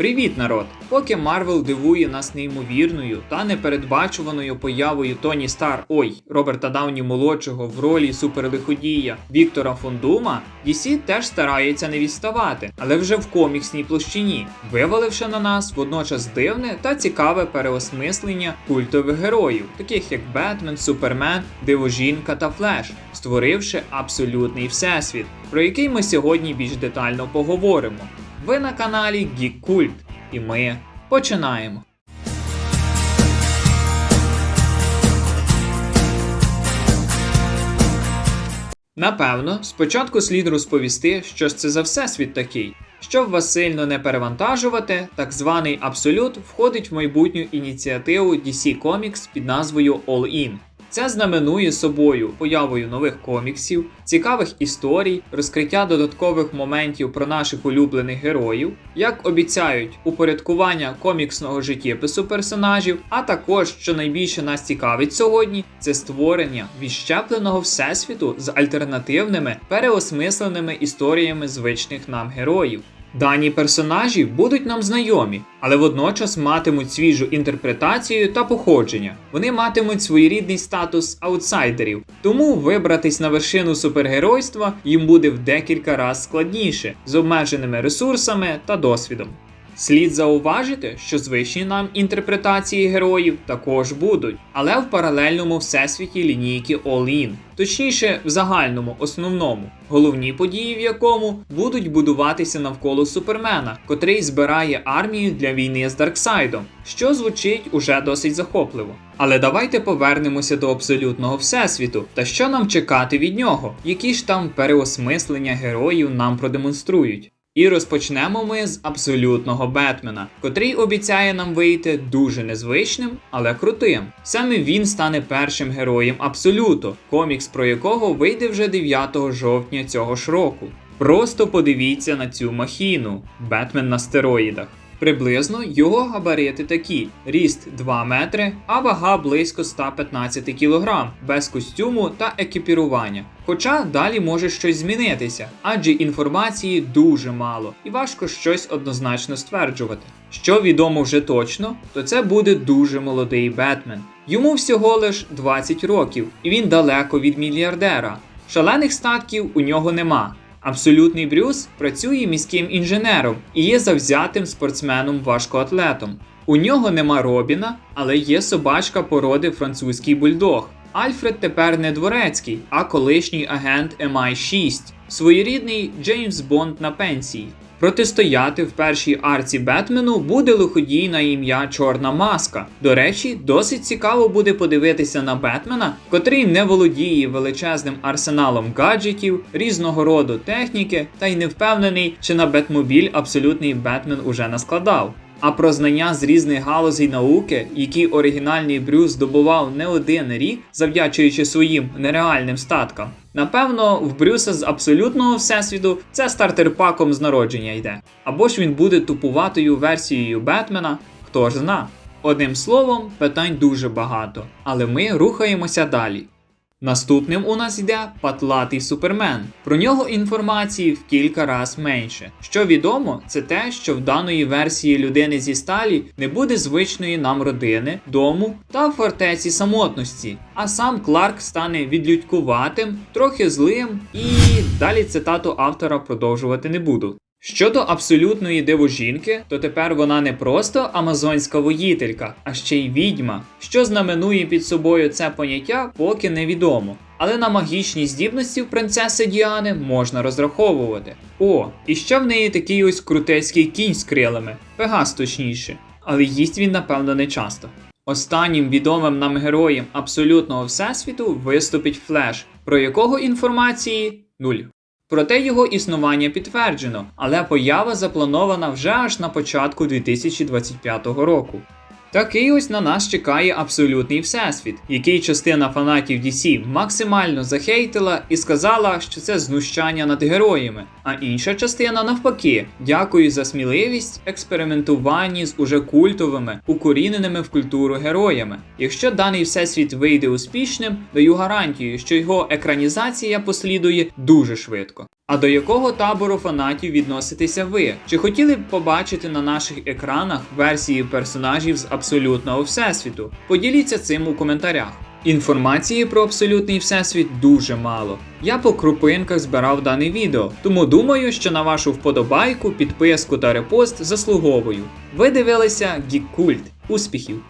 Привіт, народ! Поки Марвел дивує нас неймовірною та непередбачуваною появою Тоні Стар, ой, Роберта Дауні молодшого в ролі суперлиходія Віктора Фондума, DC теж старається не відставати, але вже в коміксній площині, виваливши на нас водночас дивне та цікаве переосмислення культових героїв, таких як Бетмен, Супермен, Дивожінка та Флеш, створивши абсолютний всесвіт, про який ми сьогодні більш детально поговоримо. Ви на каналі Cult, і ми починаємо. Напевно, спочатку слід розповісти, що ж це за всесвіт такий. Щоб вас сильно не перевантажувати, так званий Абсолют входить в майбутню ініціативу DC Comics під назвою All In. Це знаменує собою появою нових коміксів, цікавих історій, розкриття додаткових моментів про наших улюблених героїв, як обіцяють, упорядкування коміксного життєпису персонажів, а також, що найбільше нас цікавить сьогодні, це створення відщепленого всесвіту з альтернативними переосмисленими історіями звичних нам героїв. Дані персонажі будуть нам знайомі, але водночас матимуть свіжу інтерпретацію та походження. Вони матимуть своєрідний статус аутсайдерів, тому вибратись на вершину супергеройства їм буде в декілька разів складніше з обмеженими ресурсами та досвідом. Слід зауважити, що звичні нам інтерпретації героїв також будуть, але в паралельному всесвіті лінійки All-In, точніше, в загальному, основному, головні події в якому будуть будуватися навколо Супермена, котрий збирає армію для війни з Дарксайдом, що звучить уже досить захопливо. Але давайте повернемося до абсолютного всесвіту та що нам чекати від нього, які ж там переосмислення героїв нам продемонструють. І розпочнемо ми з абсолютного Бетмена, котрий обіцяє нам вийти дуже незвичним, але крутим. Саме він стане першим героєм Абсолюту, комікс про якого вийде вже 9 жовтня цього ж року. Просто подивіться на цю махіну Бетмен на стероїдах. Приблизно його габарити такі: ріст 2 метри, а вага близько 115 кг, без костюму та екіпірування. Хоча далі може щось змінитися, адже інформації дуже мало і важко щось однозначно стверджувати. Що відомо вже точно, то це буде дуже молодий Бетмен. Йому всього лиш 20 років, і він далеко від мільярдера. Шалених статків у нього нема. Абсолютний Брюс працює міським інженером і є завзятим спортсменом-важкоатлетом. У нього нема Робіна, але є собачка породи французький бульдог. Альфред тепер не дворецький, а колишній агент MI6, своєрідний Джеймс Бонд на пенсії. Протистояти в першій арці Бетмену буде лиходій на ім'я Чорна Маска. До речі, досить цікаво буде подивитися на Бетмена, котрий не володіє величезним арсеналом гаджетів, різного роду техніки, та й не впевнений, чи на Бетмобіль абсолютний Бетмен уже наскладав. А про знання з різних галузей науки, які оригінальний Брюс здобував не один рік, завдячуючи своїм нереальним статкам. Напевно, в Брюса з абсолютного всесвіту це стартер-паком з народження йде. Або ж він буде тупуватою версією Бетмена, хто ж зна. Одним словом, питань дуже багато, але ми рухаємося далі. Наступним у нас йде патлатий супермен. Про нього інформації в кілька раз менше. Що відомо, це те, що в даної версії людини зі сталі не буде звичної нам родини, дому та фортеці самотності. А сам Кларк стане відлюдькуватим, трохи злим, і далі цитату автора продовжувати не буду. Щодо абсолютної дивожінки, то тепер вона не просто амазонська воїтелька, а ще й відьма. Що знаменує під собою це поняття, поки невідомо. Але на магічні здібності в принцеси Діани можна розраховувати. О, і ще в неї такий ось крутецький кінь з крилами, пегас точніше, але їсть він, напевно, не часто. Останнім відомим нам героєм абсолютного всесвіту виступить Флеш, про якого інформації нуль. Проте його існування підтверджено, але поява запланована вже аж на початку 2025 року. Такий ось на нас чекає абсолютний всесвіт, який частина фанатів DC максимально захейтила і сказала, що це знущання над героями. А інша частина навпаки, дякую за сміливість експериментуванні з уже культовими, укоріненими в культуру героями. Якщо даний всесвіт вийде успішним, даю гарантію, що його екранізація послідує дуже швидко. А до якого табору фанатів відноситеся ви? Чи хотіли б побачити на наших екранах версії персонажів з абсолютного всесвіту? Поділіться цим у коментарях. Інформації про абсолютний всесвіт дуже мало. Я по крупинках збирав дане відео, тому думаю, що на вашу вподобайку, підписку та репост заслуговую. Ви дивилися Гік Культ. Успіхів!